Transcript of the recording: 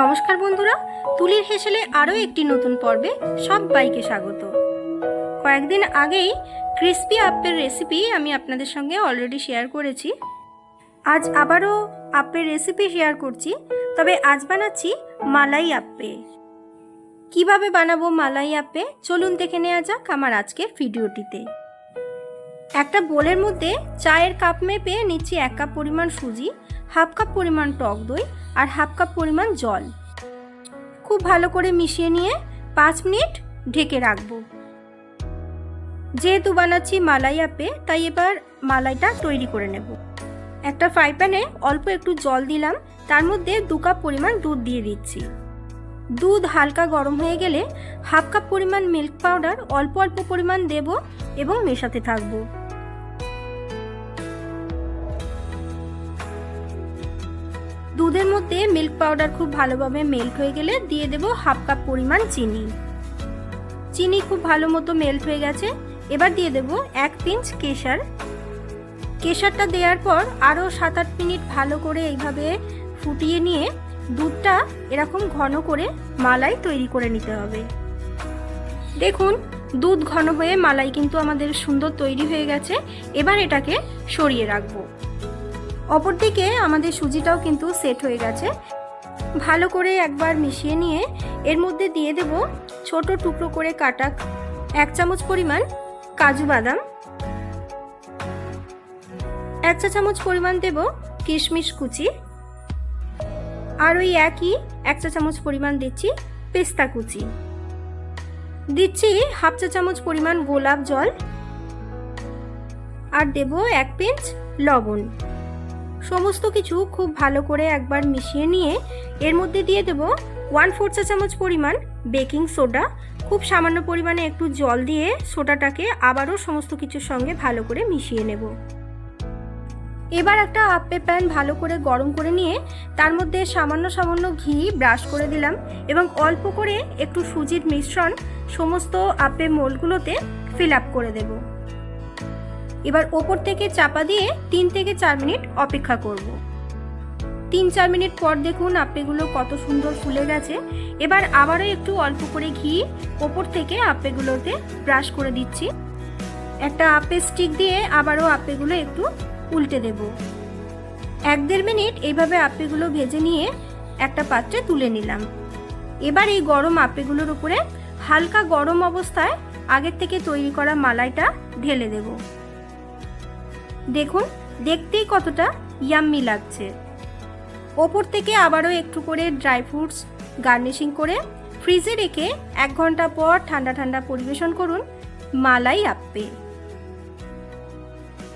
নমস্কার বন্ধুরা, তুলির হেসেলে আরও একটি নতুন পর্বে সব বাইকে স্বাগত। কয়েকদিন আগেই ক্রিস্পি আপের রেসিপি আমি আপনাদের সঙ্গে অলরেডি শেয়ার করেছি। আজ আবারও আপের রেসিপি শেয়ার করছি, তবে আজ বানাচ্ছি মালাই আপ্পে কীভাবে বানাবো মালাই আপে চলুন দেখে নেওয়া যাক আমার আজকের ভিডিওটিতে। একটা বোলের মধ্যে চায়ের কাপ মেপে নিচ্ছি এক কাপ পরিমাণ সুজি হাফ কাপ পরিমাণ টক দই আর হাফ কাপ পরিমাণ জল। খুব ভালো করে মিশিয়ে নিয়ে পাঁচ মিনিট ঢেকে রাখব। যেহেতু বানাচ্ছি মালাই আপে, তাই এবার মালাইটা তৈরি করে নেব। একটা ফ্রাই প্যানে অল্প একটু জল দিলাম, তার মধ্যে দু কাপ পরিমাণ দুধ দিয়ে দিচ্ছি। দুধ হালকা গরম হয়ে গেলে হাফ কাপ পরিমাণ মিল্ক পাউডার অল্প অল্প পরিমাণ দেব এবং মেশাতে থাকব। দুধের মধ্যে মিল্ক পাউডার খুব ভালোভাবে মেল্ট হয়ে গেলে দিয়ে দেব হাফ কাপ পরিমাণ চিনি। চিনি খুব ভালো মতো মেল্ট হয়ে গেছে। এবার দিয়ে দেব এক পিঞ্চ কেশার। কেশারটা দেওয়ার পর আরও সাত আট মিনিট ভালো করে এইভাবে ফুটিয়ে নিয়ে দুধটা এরকম ঘন করে মালাই তৈরি করে নিতে হবে। দেখুন, দুধ ঘন হয়ে মালাই কিন্তু আমাদের সুন্দর তৈরি হয়ে গেছে। এবার এটাকে সরিয়ে রাখব। অপরদিকে আমাদের সুজিটাও কিন্তু সেট হয়ে গেছে। ভালো করে একবার মিশিয়ে নিয়ে এর মধ্যে দিয়ে দেব ছোট টুকরো করে কাটা এক চামচ পরিমাণ কাজু বাদাম। এক চা চামচ পরিমাণ দেব কিশমিশ কুচি। আর ওই একই এক চা চামচ পরিমাণ দিচ্ছি পেস্তা কুচি। দিচ্ছি হাফ চা চামচ পরিমাণ গোলাপ জল। আর দেব এক পিঞ্চ লবণ। সমস্ত কিছু খুব ভালো করে একবার মিশিয়ে নিয়ে এর মধ্যে দিয়ে দেব ওয়ান ফোর চা চামচ পরিমাণ বেকিং সোডা খুব সামান্য পরিমাণে একটু জল দিয়ে সোডাটাকে আবারও সমস্ত কিছুর সঙ্গে ভালো করে মিশিয়ে নেব। এবার একটা আপে প্যান ভালো করে গরম করে নিয়ে তার মধ্যে সামান্য সামান্য ঘি ব্রাশ করে দিলাম এবং অল্প করে একটু সুজির মিশ্রণ সমস্ত আপে মোলগুলোতে ফিল আপ করে দেবো। এবার ওপর থেকে চাপা দিয়ে তিন থেকে চার মিনিট অপেক্ষা করব। তিন চার মিনিট পর দেখুন আপেগুলো কত সুন্দর ফুলে গেছে। এবার আবারও একটু অল্প করে ঘি ওপর থেকে আপেগুলোতে ব্রাশ করে দিচ্ছি। একটা আপে স্টিক দিয়ে আবারও আপেগুলো একটু উল্টে দেব। এক দেড় মিনিট এইভাবে আপেগুলো ভেজে নিয়ে একটা পাত্রে তুলে নিলাম। এবার এই গরম আপেগুলোর উপরে হালকা গরম অবস্থায় আগের থেকে তৈরি করা মালাইটা ঢেলে দেবো। দেখুন, দেখতেই কতটা ইয়াম্মি লাগছে। ওপর থেকে আবারও একটু করে ড্রাই ফ্রুটস গার্নিশিং করে ফ্রিজে রেখে এক ঘণ্টা পর ঠান্ডা ঠান্ডা পরিবেশন করুন মালাই আপ্পে